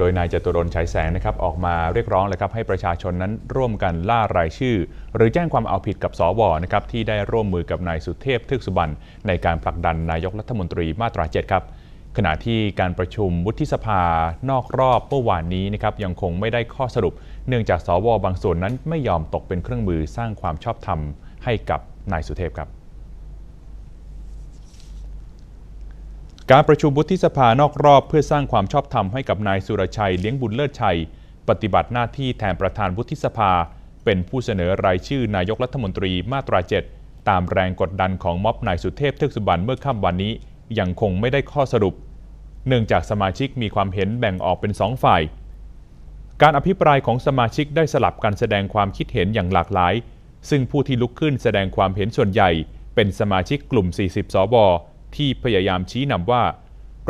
โดยนายจตุรนฉายแสงนะครับออกมาเรียกร้องเลยครับให้ประชาชนนั้นร่วมกันล่ารายชื่อ หรือแจ้งความเอาผิดกับสวนะครับที่ได้ร่วมมือกับนายสุเทพทึกสุบรรณในการผลักดันนายกรัฐมนตรีมาตรา7ครับขณะที่การประชุมวุฒิสภานอกรอบเมื่อวานนี้นะครับยังคงไม่ได้ข้อสรุป เนื่องจากสวบางส่วนนั้นไม่ยอมตกเป็นเครื่องมือสร้างความชอบธรรมให้กับนายสุเทพครับ การประชุมวุฒิสภานอกรอบเพื่อสร้างความชอบธรรมให้กับนายสุรชัยเลี้ยงบุญเลิศชัย ปฏิบัติหน้าที่แทนประธานวุฒิสภา เป็นผู้เสนอรายชื่อนายกรัฐมนตรีมาตรา7ตามแรงกดดันของม็อบนายสุเทพเทือกสุบรรณเมื่อค่ำวันนี้ ยังคงไม่ได้ข้อสรุป เนื่องจากสมาชิกมีความเห็นแบ่งออกเป็นสองฝ่าย การอภิปรายของสมาชิกได้สลับการแสดงความคิดเห็นอย่างหลากหลาย ซึ่งผู้ที่ลุกขึ้นแสดงความเห็นส่วนใหญ่ เป็นสมาชิกกลุ่ม 40 สบ ที่พยายามชี้นำว่า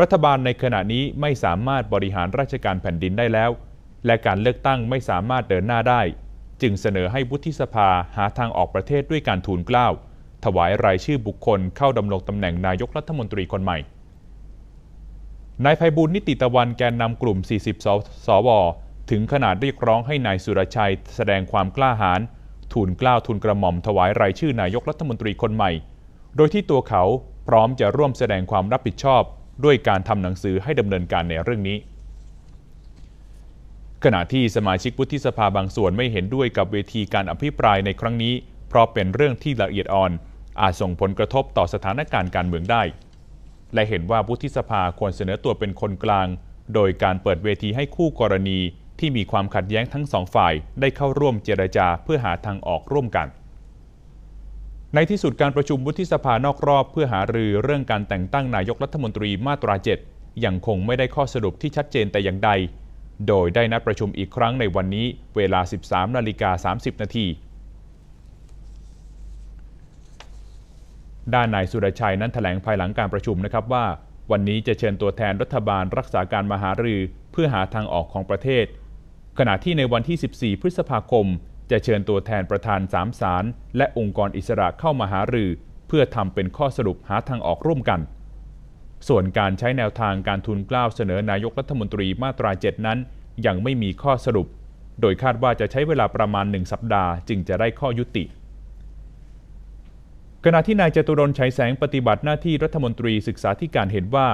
รัฐบาลในขณะนี้ไม่สามารถบริหารราชการแผ่นดินได้แล้ว และการเลือกตั้งไม่สามารถเดินหน้าได้ จึงเสนอให้วุฒิสภาหาทางออกประเทศด้วยการทูลเกล้าถวายรายชื่อบุคคลเข้าดำรงตำแหน่งนายกรัฐมนตรีคนใหม่นายไพบุญนิติตะวันแกนนำกลุ่ม 40 สสว ถึงขนาดเรียกร้องให้นายสุรชัยแสดงความกล้าหาญทูลเกล้าทูลกระหม่อมถวายรายชื่อนายกรัฐมนตรีคนใหม่ โดยที่ตัวเขา พร้อมจะร่วมแสดงความรับผิดชอบด้วยการทำหนังสือให้ดำเนินการในเรื่องนี้ ขณะที่สมาชิกวุฒิสภาบางส่วนไม่เห็นด้วยกับเวทีการอภิปรายในครั้งนี้ เพราะเป็นเรื่องที่ละเอียดอ่อน อาจส่งผลกระทบต่อสถานการณ์การเมืองได้ และเห็นว่าวุฒิสภาควรเสนอตัวเป็นคนกลาง โดยการเปิดเวทีให้คู่กรณีที่มีความขัดแย้งทั้งสองฝ่ายได้เข้าร่วมเจรจาเพื่อหาทางออกร่วมกัน ในที่สุดการประชุมวุฒิสภานอกรอบเพื่อหารือเรื่องการแต่งตั้งนายกรัฐมนตรีมาตรา 7 ยังคงไม่ได้ข้อสรุปที่ชัดเจนแต่อย่างใด โดยได้นัดประชุมอีกครั้งในวันนี้เวลา 13นาฬิกา30 นาที ด้านนายสุรชัยนั้นถแถลงภายหลังการประชุมนะครับว่า วันนี้จะเชิญตัวแทนรัฐบาลรักษาการมหารือ เพื่อหาทางออกของประเทศ ขณะที่ในวันที่ 14 พฤษภาคม จะเชิญตัวแทนประธานสามสารและองค์กรอิสระเข้ามาหารือ เพื่อทำเป็นข้อสรุปหาทางออกร่วมกัน ส่วนการใช้แนวทางการทุนกล้าวเสนอนายกรัฐมนตรีมาตรา7นั้น ยังไม่มีข้อสรุป โดยคาดว่าจะใช้เวลาประมาณหนึ่งสัปดาห์จึงจะได้ข้อยุติขณะที่นายจตุรนชัยแสงปฏิบัติหน้าที่รัฐมนตรีศึกษาธิการเห็นว่า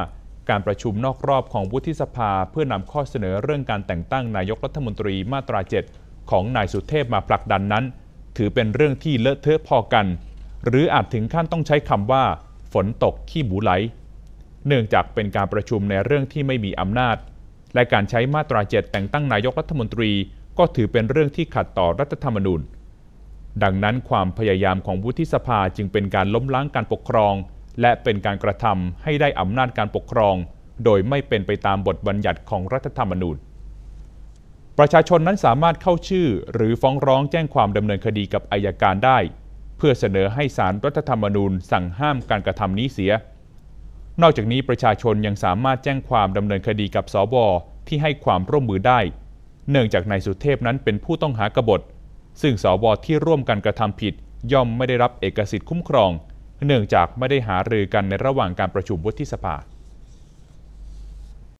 การประชุมนอกรอบของวุฒิสภาเพื่อนำข้อเสนอเรื่องการแต่งตั้งนายกรัฐมนตรีมาตรา 7 ของนายสุเทพมาผลักดันนั้น ถือเป็นเรื่องที่เลอะเทอะพอกัน หรืออาจถึงขั้นต้องใช้คำว่า ฝนตกขี้หมูไหล เนื่องจากเป็นการประชุมในเรื่องที่ไม่มีอำนาจ และการใช้มาตรา7แต่งตั้งนายกรัฐมนตรีก็ถือเป็นเรื่องที่ขัดต่อรัฐธรรมนูญ ดังนั้นความพยายามของวุฒิสภาจึงเป็นการล้มล้างการปกครอง และเป็นการกระทำให้ได้อำนาจการปกครอง โดยไม่เป็นไปตามบทบัญญัติของรัฐธรรมนูญ ประชาชนนั้นสามารถเข้าชื่อ หรือฟ้องร้องแจ้งความดำเนินคดีกับอายการได้ เพื่อเสนอให้ศาลรรัฐธรรมนูญสั่งห้ามการกระทำนี้เสีย นอกจากนี้ประชาชนยังสามารถแจ้งความดำเนินคดีกับสวที่ให้ความร่วมมือได้ เนื่องจากนายสุเทพนั้นเป็นผู้ต้องหากบฏ ซึ่งสวที่ร่วมกันกระทำผิด ย่อมไม่ได้รับเอกสิทธิ์คุ้มครอง เนื่องจากไม่ได้หารือกันในระหว่างการประชุมวุฒิสภา